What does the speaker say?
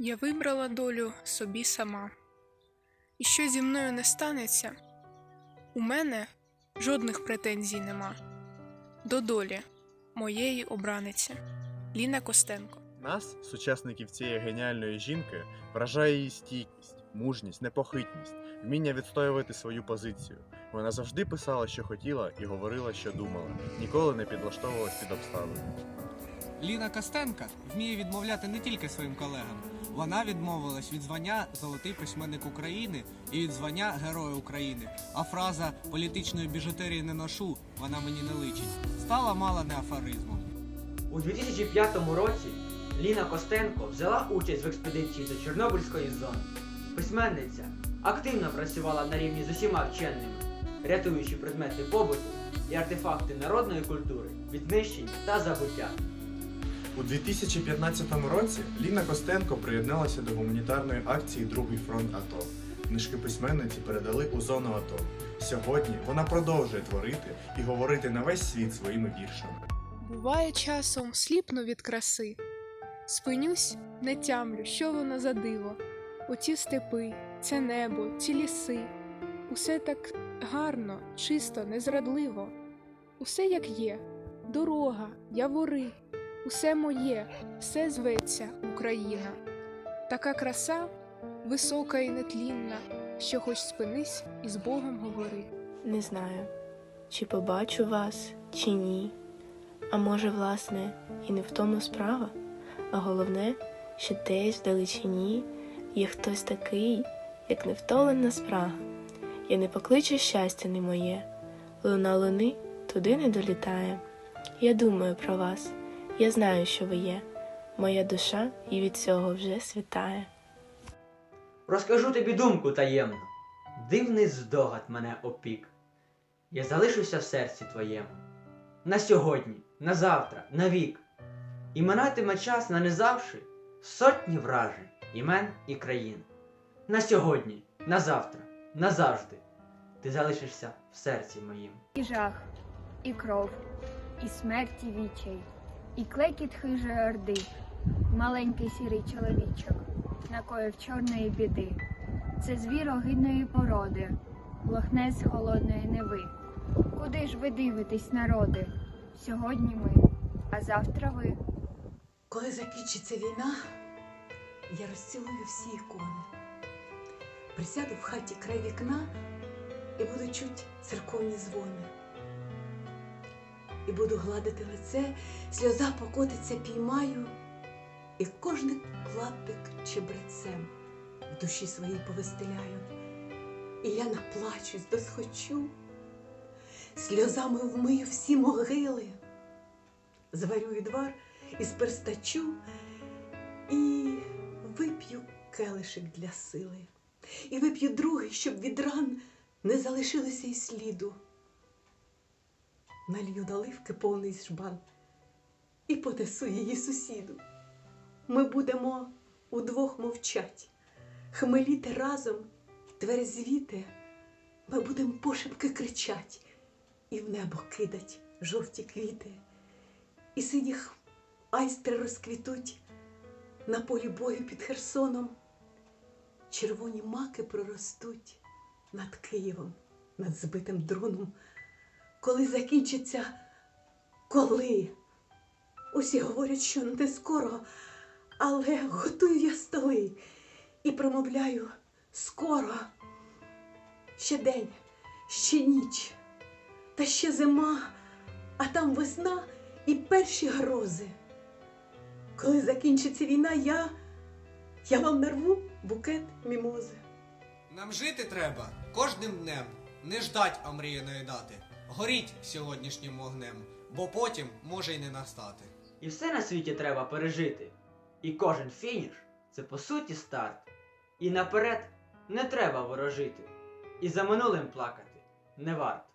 Я вибрала долю собі сама. І що зі мною не станеться, у мене жодних претензій нема. До долі моєї обраниці Ліна Костенко. Нас, сучасників цієї геніальної жінки, вражає її стійкість, мужність, непохитність, вміння відстоювати свою позицію. Вона завжди писала, що хотіла, і говорила, що думала, ніколи не підлаштовувалась під обставини. Ліна Костенка вміє відмовляти не тільки своїм колегам. Вона відмовилась від звання Золотий письменник України і від звання Героя України. А фраза політичної біжутерії не ношу, вона мені не личить. Стала мало не афоризмом. У 2005 році Ліна Костенко взяла участь в експедиції до Чорнобильської зони. Письменниця активно працювала на рівні з усіма вченими, рятуючи предмети побуту і артефакти народної культури від знищення та забуття. У 2015 році Ліна Костенко приєдналася до гуманітарної акції Другий фронт АТО. Книжки письменниці передали у зону АТО. Сьогодні вона продовжує творити і говорити на весь світ своїми віршами. Буває часом сліпну від краси. Спинюсь, не тямлю, що воно за диво. Оті степи, це небо, ці ліси. Усе так гарно, чисто, незрадливо. Усе як є, дорога, явори, усе моє, все зветься Україна. Така краса висока і нетлінна, що хоч спинись і з Богом говори. Не знаю, чи побачу вас, чи ні. А може, власне, і не в тому справа, а головне, що десь вдалечині є хтось такий, як невтоленна спрага. Я не покличу щастя не моє, луна луни туди не долітає. Я думаю про вас, я знаю, що ви є. Моя душа і від цього вже світає. Розкажу тобі думку таємну. Дивний здогад мене опік. Я залишуся в серці твоєму. На сьогодні, на завтра, на вік. І минатиме час нанизавши сотні вражень, імен і країн. На сьогодні, на завтра, назавжди. Ти залишишся в серці моїм. І жах, і кров, і смерті вічай, і клекіт хижої орди, маленький сірий чоловічок, накоїв чорної біди. Це звір огидної породи, лохнець холодної неви. Куди ж ви дивитесь, народи? Сьогодні ми, а завтра ви. Коли закінчиться війна, я розцілую всі ікони. Присяду в хаті край вікна і буду чуть церковні дзвони. І буду гладити лице, сльоза покотиться піймаю, і кожний клаптик чебрецем в душі своїй повистеляю. І я наплачусь, досхочу, сльозами вмию всі могили, зварю відвар із перстачу і вип'ю келишик для сили. І вип'ю другий, щоб від ран не залишилося й сліду. Налью наливки повний жбан і понесу її сусіду. Ми будемо удвох мовчать, хмеліти разом, тверезвіти, ми будемо пошепки кричать і в небо кидать жовті квіти, і синіх айстри розквітуть на полі бою під Херсоном. Червоні маки проростуть над Києвом, над збитим дроном. Коли закінчиться, коли? Усі говорять, що не скоро, але готую я столи і промовляю скоро. Ще день, ще ніч, та ще зима, а там весна і перші грози. Коли закінчиться війна, я, я вам нарву букет мімози. Нам жити треба кожним днем, не ждать омріяної дати. Горіть сьогоднішнім вогнем, бо потім може й не настати. І все на світі треба пережити. І кожен фініш це по суті старт. І наперед не треба ворожити. І за минулим плакати не варто.